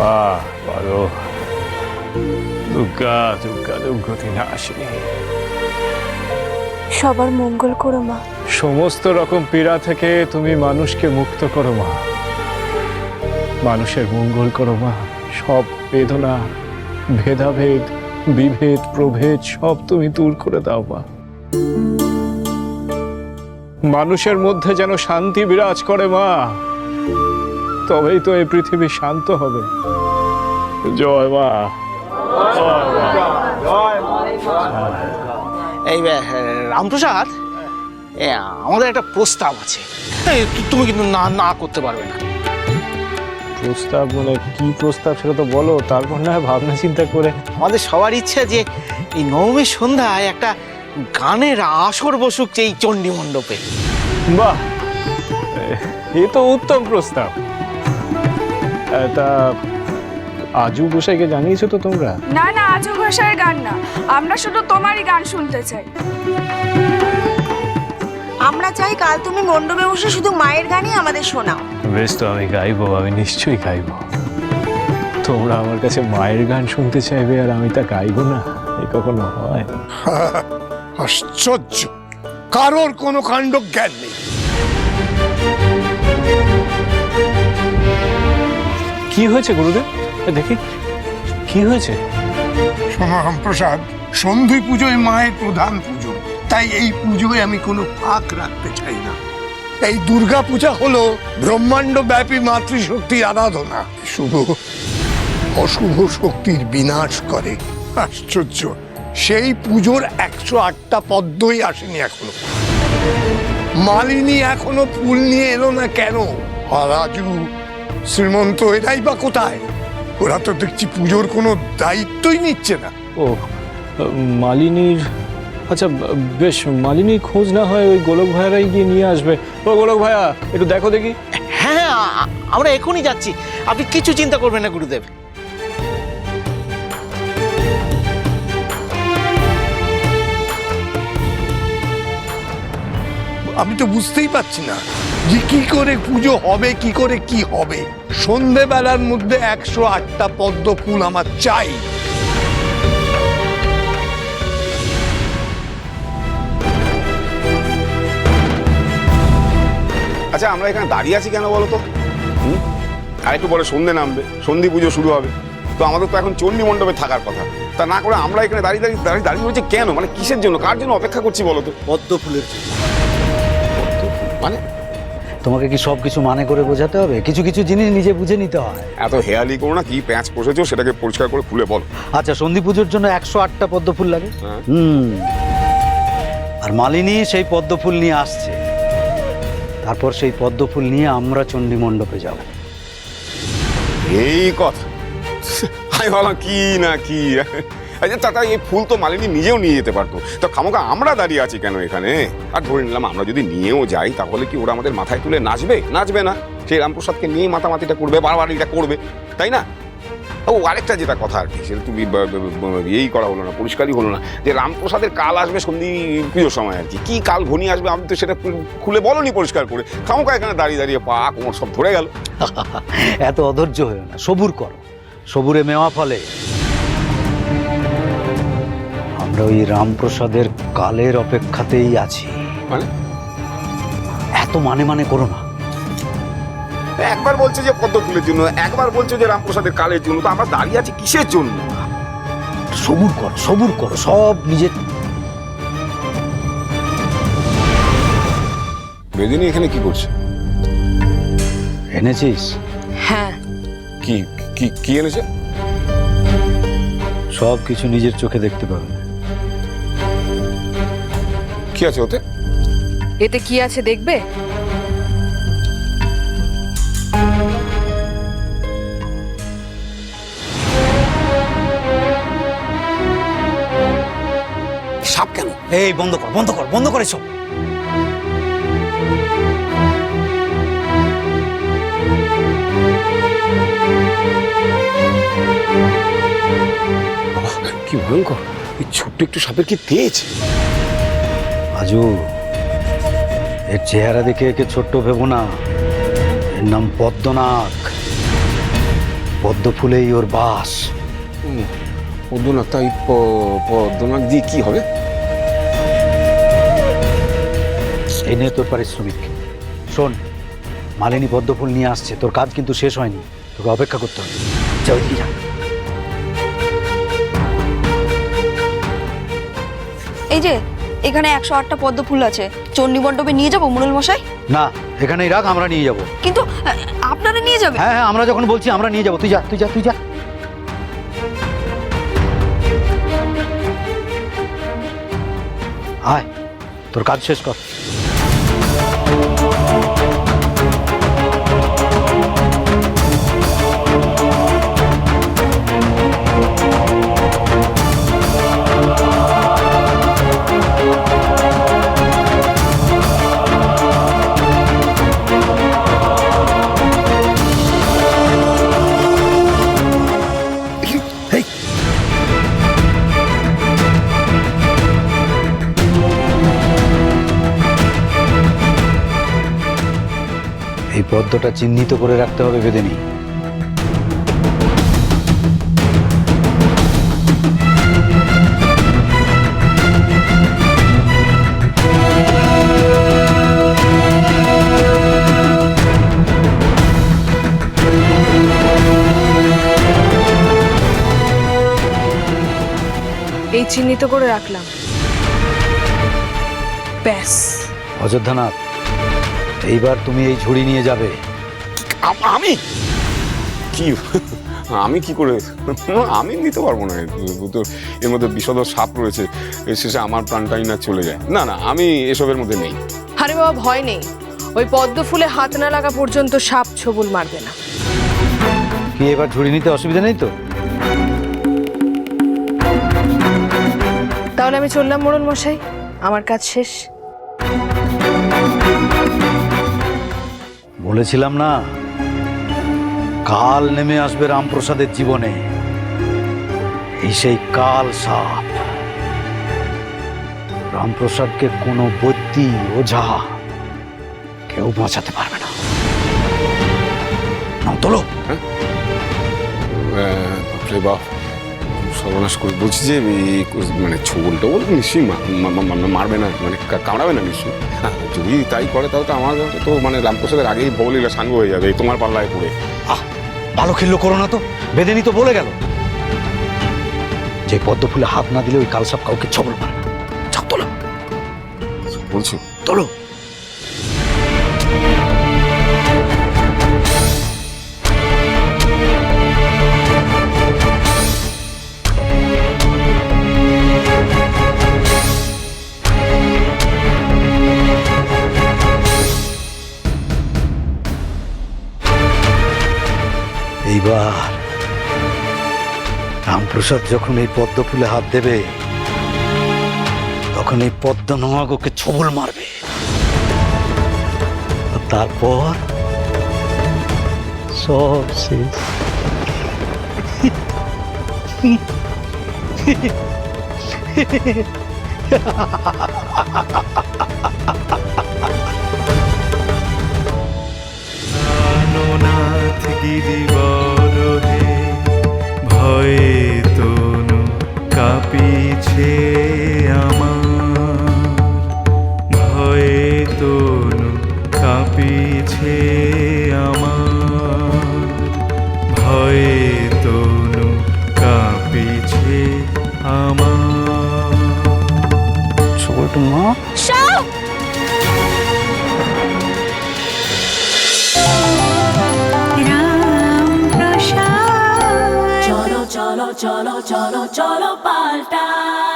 আহ বলো দুর্গা দুর্গা দুর্গতি না আসেনি সবার মঙ্গল করো মা। সমস্ত রকম পীড়া থেকে তুমি মানুষকে মুক্ত করো মা। মানুষের মঙ্গল করো মা। সব বেদনা, ভেদাভেদ, বিভেদ, প্রভেদ সব তুমি দূর করে দাও মা। মানুষের মধ্যে যেন শান্তি বিরাজ করে মা। তবেই তো এই পৃথিবী শান্ত হবে। জয় মা। এই রামপ্রসাদ? আমাদের একটা প্রস্তাব আছে। তুমি কিন্তু না না করতে পারবে না। প্রস্তাব মানে কি প্রস্তাব সেটা তো বলো তারপর না হয় ভাবনা চিন্তা করে। আমাদের সবার ইচ্ছা যে এই নবমীর সন্ধ্যায় একটা গানের আসর বসুক এই চণ্ডী মণ্ডপে বাহ এ তো উত্তম প্রস্তাব। তা আজু গোসাইকে জানিয়েছো তো তোমরা? না না আজু ঘোষের গান না। আমরা শুধু তোমারই গান শুনতে চাই। আমরা চাই কাল তুমি মণ্ডপে বসে শুধু মায়ের গানই আমাদের শোনাও। বেশ তো আমি গাইবো আমি নিশ্চয়ই গাইবো। তোমরা আমার কাছে মায়ের গান শুনতে চাইবে আর আমি তা গাইবো না? এ কখনো হয়? আশ্চর্য! কারোর কোনো কাণ্ড জ্ঞান নেই। কি হয়েছে গুরুদেব? দেখি। কি হয়েছে? সোনারাম প্রসাদ সন্ধি পুজোয় মায়ের প্রধান পুজো। তাই এই পুজোয় আমি কোনো ফাঁক রাখতে চাই না। এই দুর্গা পূজা হলো ব্রহ্মাণ্ড ব্যাপী মাতৃশক্তির আরাধনা। শুভ, অশুভ শক্তির বিনাশ করে। আশ্চর্য, সেই পুজোর একশো আটটা পদ্মই আসেনি এখনও। মালিনী এখনও ফুল নিয়ে এলো না কেন? রাজু শ্রীমন্ত এরাই বা কোথায়? ওরা তো দেখছি পুজোর কোনো দায়িত্বই নিচ্ছে না। ও মালিনীর আচ্ছা বেশ মালিনী খোঁজ না হয় ওই গোলক ভাইয়ারাই গিয়ে নিয়ে আসবে। ও গোলক ভাইয়া একটু দেখো দেখি। হ্যাঁ আমরা এখনই যাচ্ছি। আপনি কিছু চিন্তা করবেন না গুরুদেব। আমি তো বুঝতেই পারছি না যে কি করে পুজো হবে কি করে কি হবে। সন্ধেবেলার মধ্যে একশো আটটা পদ্ম ফুল আমার চাই। আচ্ছা আমরা এখানে দাঁড়িয়ে আছি কেন বলো তো? হুম? আর একটু পরে সন্ধে নামবে সন্ধি পুজো শুরু হবে। তো আমাদের তো এখন চণ্ডী মণ্ডপে থাকার কথা। তা না করে আমরা এখানে দাঁড়িয়ে দাঁড়িয়ে দাঁড়িয়ে দাঁড়িয়ে রয়েছে কেন? মানে কিসের জন্য? কার জন্য অপেক্ষা করছি বলো তো? পদ্ম ফুলের জন্য। মানে? তোমাকে কি সব কিছু মানে করে বোঝাতে হবে? কিছু কিছু জিনিস নিজে বুঝে নিতে হয়। এত হেয়ালি করো না কি প্যাঁচ পোষেছো সেটাকে পরিষ্কার করে খুলে বলো। আচ্ছা সন্ধি পুজোর জন্য একশো আটটা পদ্ম ফুল লাগে? হ্যাঁ। হুম। আর মালিনী সেই পদ্ম ফুল নিয়ে আসছে। তারপর সেই পদ্ম ফুল নিয়ে আমরা চণ্ডী মণ্ডপে যাব। এই কথা। আমি ভাবলাম কি না কি? আচ্ছা চাচা, এই ফুল তো মালিনী নিজেও নিয়ে যেতে পারতো। তো খামোকা, আমরা দাঁড়িয়ে আছি কেন এখানে? আর ধরে নিলাম, আমরা যদি নিয়েও যাই, তাহলে কি ওরা আমাদের মাথায় তুলে নাচবে? নাচবে না। সেই রামপ্রসাদকে নিয়ে মাতামাতিটা করবে বারবার এটা করবে, তাই না? ও, আরেকটা যেটা কথা আর কি, সেটা তুমি এই করা হলো না, পরিষ্কারই হলো না। যে রামপ্রসাদের কাল আসবে সন্ধি পুজোর সময় আর কি। কি কাল ঘনিয়ে আসবে আমি তো সেটা খুলে বলনি পরিষ্কার করে। খামোকা, এখানে দাঁড়িয়ে দাঁড়িয়ে পা, কোমর সব ধরে গেল। এত অধৈর্য হয়েও না। সবুর করো। সবুরে মেওয়া ফলে আমরা ওই রামপ্রসাদের কালের অপেক্ষাতেই আছি। মানে? এত মানে মানে করো না। একবার বলছে যে পদ্ম ফুলের জন্য একবার বলছে যে রামপ্রসাদের কালের জন্য তো আমরা দাঁড়িয়ে আছি কিসের জন্য? সবুর করো সবুর করো সব নিজের বেদিনী এখানে কি করছে? এনেছিস? হ্যাঁ। কি কি কি এনেছে? সব কিছু নিজের চোখে দেখতে পাবে। কি আছে ওতে? এতে কি আছে দেখবে? সাপ কেন? এই বন্ধ কর বন্ধ কর বন্ধ করে সব কি ভয়ঙ্কর। এই ছোট্ট একটু সাপের কি তেজ? আজু এর চেহারা দেখে একে ছোট্ট ভেবো না। এর নাম পদ্মনাগ পদ্ম ফুলেই ওর বাস। পদ্মনাথ তাই প- পদ্মনাথ দিয়ে কি হবে? এই নে তোর পারিশ্রমিক। শোন মালিনী পদ্ম ফুল নিয়ে আসছে। তোর কাজ কিন্তু শেষ হয়নি। তোকে অপেক্ষা করতে হবে। যা ওইদিকে যা। এই যে এখানে একশো আটটা পদ্ম ফুল আছে। চণ্ডী মণ্ডপে নিয়ে যাব মুরুল মশাই? না এখানে রাখ আমরা নিয়ে যাব। কিন্তু আহ, আপনারা নিয়ে যাবে হ্যাঁ হ্যাঁ আমরা যখন বলছি আমরা নিয়ে যাব তুই যা তুই যা তুই যা। আয় তোর কাজ শেষ কর। পদ্মটা চিহ্নিত করে রাখতে হবে বেদেনি এই চিহ্নিত করে রাখলাম। ব্যাস। অযোধ্যানাথ এইবার তুমি এই ঝুড়ি নিয়ে যাবে। আম- আমি? কি? আমি কি করে? আমি নিতে পারব না। তো এর মধ্যে বিষদ সাপ রয়েছে। শেষে আমার প্রাণটাই না চলে যায়। না না আমি এসবের মধ্যে নেই। আরে বাবা ভয় নেই। ওই পদ্ম ফুলে হাত না লাগা পর্যন্ত সাপ ছবুল মারবে না। কি এবার ঝুড়ি নিতে অসুবিধা নেই তো? তাহলে আমি চললাম মোড়ল মশাই। আমার কাজ শেষ। বলেছিলাম না? কাল নেমে আসবে রামপ্রসাদের জীবনে। এই সেই কাল সাপ। রামপ্রসাদকে কোনো বদ্যি ওঝা কেউ বাঁচাতে পারবে না। তোলো। আহ, বাপরে বাপ। সর্বনাশ করে বলছি যে এই মানে ছোবল টোবল নিশ্চয়ই মারবে না মানে কামড়াবে না নিশ্চয়ই। হ্যাঁ, যদি তাই করে তাহলে তো আমার তো মানে রামপ্রসাদের আগেই ভবলীলা সাঙ্গ হয়ে যাবে তোমার পাল্লায় পড়ে। আহ ভালো খেললো করো না তো বেদেনি তো বলে গেল। যে পদ্ম ফুলে হাত না দিলে ওই কালসাপ কাউকে ছবল মারে। না বলছো? তোলো। এইবার রামপ্রসাদ যখন এই পদ্ম ফুলে হাত দেবে, তখন এই পদ্ম নোয়াগোকে ছবল মারবে। আর তারপর সব শেষ। প্রাণনাথ গিরিবর হে ভয়ে তনু কাঁপিছে আমার। ভয়ে তনু কাঁপিছে আমার। ভয়ে তনু কাঁপিছে আমার। ছোট মা। Cholo, cholo, cholo, paltai.